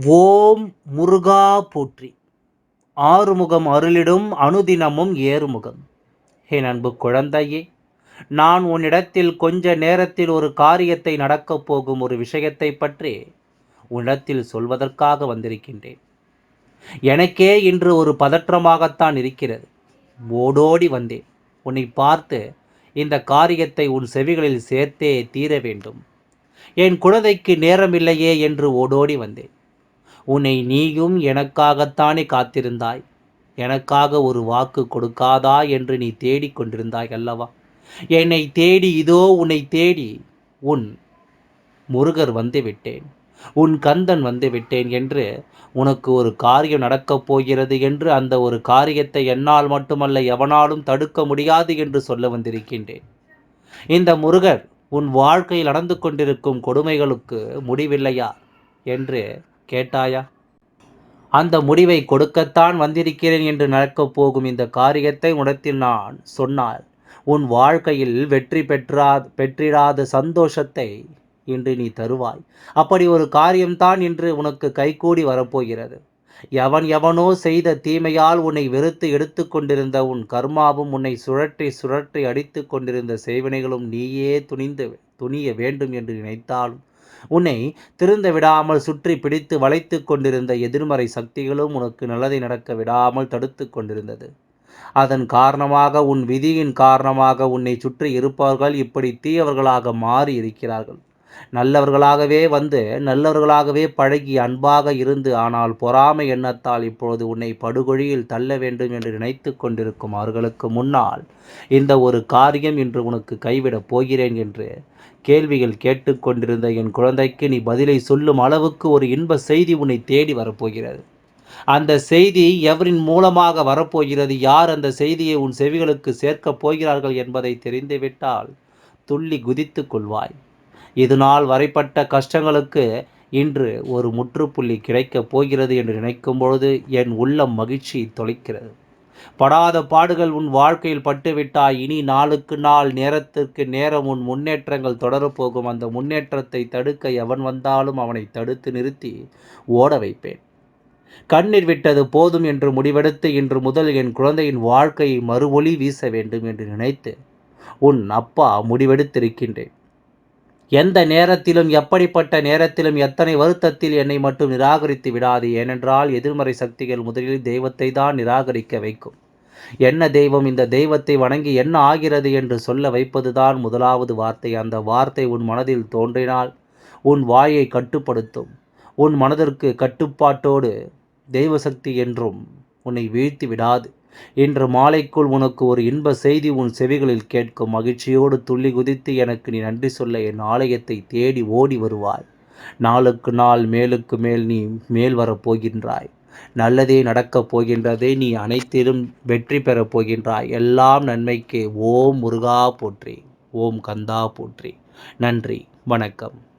ஓம் முருகா போற்றி. ஆறுமுகம் அருளிடும் அனுதினமும் ஏறுமுகம். என் அன்பு குழந்தையே நான் உன்னிடத்தில் கொஞ்ச நேரத்தில் ஒரு காரியத்தை நடக்கப் போகும் ஒரு விஷயத்தை பற்றி உன்னிடத்தில் சொல்வதற்காக வந்திருக்கின்றேன். எனக்கே இன்று ஒரு பதற்றமாகத்தான் இருக்கிறது. ஓடோடி வந்தேன். உன்னை பார்த்து இந்த காரியத்தை உன் செவிகளில் சேர்த்தே தீர வேண்டும். என் குழந்தைக்கு நேரமில்லையே என்று ஓடோடி வந்தேன். உன்னை நீயும் எனக்காகத்தானே காத்திருந்தாய். எனக்காக ஒரு வாக்கு கொடுக்காதா என்று நீ தேடிக் கொண்டிருந்தாய் அல்லவா? என்னை தேடி இதோ உன்னை தேடி உன் முருகர் வந்து விட்டேன் உன் கந்தன் வந்து விட்டேன் என்று உனக்கு ஒரு காரியம் நடக்கப் போகிறது என்று அந்த ஒரு காரியத்தை என்னால் மட்டுமல்ல எவனாலும் தடுக்க முடியாது என்று சொல்ல வந்திருக்கின்றேன். இந்த முருகர் உன் வாழ்க்கையில் நடந்து கொண்டிருக்கும் கொடுமைகளுக்கு முடிவில்லையா? என்று கேட்டாயா? அந்த முடிவை கொடுக்கத்தான் வந்திருக்கிறேன் என்று நடக்கப் போகும் இந்த காரியத்தை உடத்தில் நான் சொன்னால் உன் வாழ்க்கையில் வெற்றி பெற்றா பெற்றிடாத சந்தோஷத்தை இன்று நீ தருவாய். அப்படி ஒரு காரியம்தான் இன்று உனக்கு கைகூடி வரப்போகிறது. எவன் எவனோ செய்த தீமையால் உன்னை வெறுத்து எடுத்து கொண்டிருந்த உன் கர்மாவும் உன்னை சுழற்றி சுழற்றி அடித்து கொண்டிருந்த செய்வினைகளும் நீயே துணிந்து துணிய வேண்டும் என்று நினைத்தாலும் உன்னை திருந்த விடாமல் சுற்றி பிடித்து வளைத்து கொண்டிருந்த எதிர்மறை சக்திகளும் உனக்கு நல்லதை நடக்க விடாமல் தடுத்து கொண்டிருந்தது. அதன் காரணமாக உன் விதியின் காரணமாக உன்னை சுற்றி இருப்பவர்கள் இப்படி தீயவர்களாக மாறி இருக்கிறார்கள் நல்லவர்களாகவே வந்து நல்லவர்களாகவே பழகி அன்பாக இருந்து ஆனால் பொறாமை எண்ணத்தால் இப்பொழுது உன்னை படுகொழியில் தள்ள வேண்டும் என்று நினைத்து கொண்டிருக்கும் அவர்களுக்கு முன்னால் இந்த ஒரு காரியம் இன்று உனக்கு கைவிடப் போகிறேன் என்று கேள்விகள் கேட்டுக்கொண்டிருந்த என் குழந்தைக்கு நீ பதிலை சொல்லும் அளவுக்கு ஒரு இன்ப செய்தி உன்னை தேடி வரப்போகிறது. அந்த செய்தி எவரின் மூலமாக வரப்போகிறது? யார் அந்த செய்தியை உன் செவிகளுக்கு சேர்க்கப் போகிறார்கள் என்பதை தெரிந்துவிட்டால் துள்ளி குதித்து கொள்வாய். இது நாள் வரைப்பட்ட கஷ்டங்களுக்கு இன்று ஒரு முற்றுப்புள்ளி கிடைக்கப் போகிறது என்று நினைக்கும் பொழுது என் உள்ளம் மகிழ்ச்சி தொலைக்கிறது. படாத பாடுகள் உன் வாழ்க்கையில் பட்டுவிட்டாய். இனி நாளுக்கு நாள் நேரத்திற்கு நேரம் உன் முன்னேற்றங்கள் தொடரப்போகும். அந்த முன்னேற்றத்தை தடுக்க எவன் வந்தாலும் அவனை தடுத்து நிறுத்தி ஓட வைப்பேன். கண்ணீர் விட்டது போதும் என்று முடிவெடுத்து இன்று முதல் என் குழந்தையின் வாழ்க்கையை மறுவொளி வீச வேண்டும் என்று நினைத்து உன் அப்பா முடிவெடுத்திருக்கின்றேன். எந்த நேரத்திலும் எப்படிப்பட்ட நேரத்திலும் எத்தனை வருத்தத்தில் என்னை மட்டும் நிராகரித்து விடாது? ஏனென்றால் எதிர்மறை சக்திகள் முதலில் தெய்வத்தை தான் நிராகரிக்க வைக்கும். என்ன தெய்வம் இந்த தெய்வத்தை வணங்கி என்ன ஆகிறது என்று சொல்ல வைப்பதுதான் முதலாவது வார்த்தை. அந்த வார்த்தை உன் மனதில் தோன்றினால் உன் வாயை கட்டுப்படுத்தும். உன் மனதிற்கு கட்டுப்பாட்டோடு தெய்வ சக்தி என்றும் உன்னை வீழ்த்தி விடாது. இன்று மாலைக்குள் உனக்கு ஒரு இன்ப செய்தி உன் செவிகளில் கேட்கும் மகிழ்ச்சியோடு துள்ளி குதித்து எனக்கு நீ நன்றி சொல்ல என் ஆலயத்தை தேடி ஓடி வருவாய். நாளுக்கு நாள் மேலுக்கு மேல் நீ மேல் வரப் போகின்றாய். நல்லதே நடக்கப் போகின்றதே நீ அனைத்திலும் வெற்றி பெறப் போகின்றாய். எல்லாம் நன்மைக்கு. ஓம் முருகா போற்றி. ஓம் கந்தா போற்றி. நன்றி. வணக்கம்.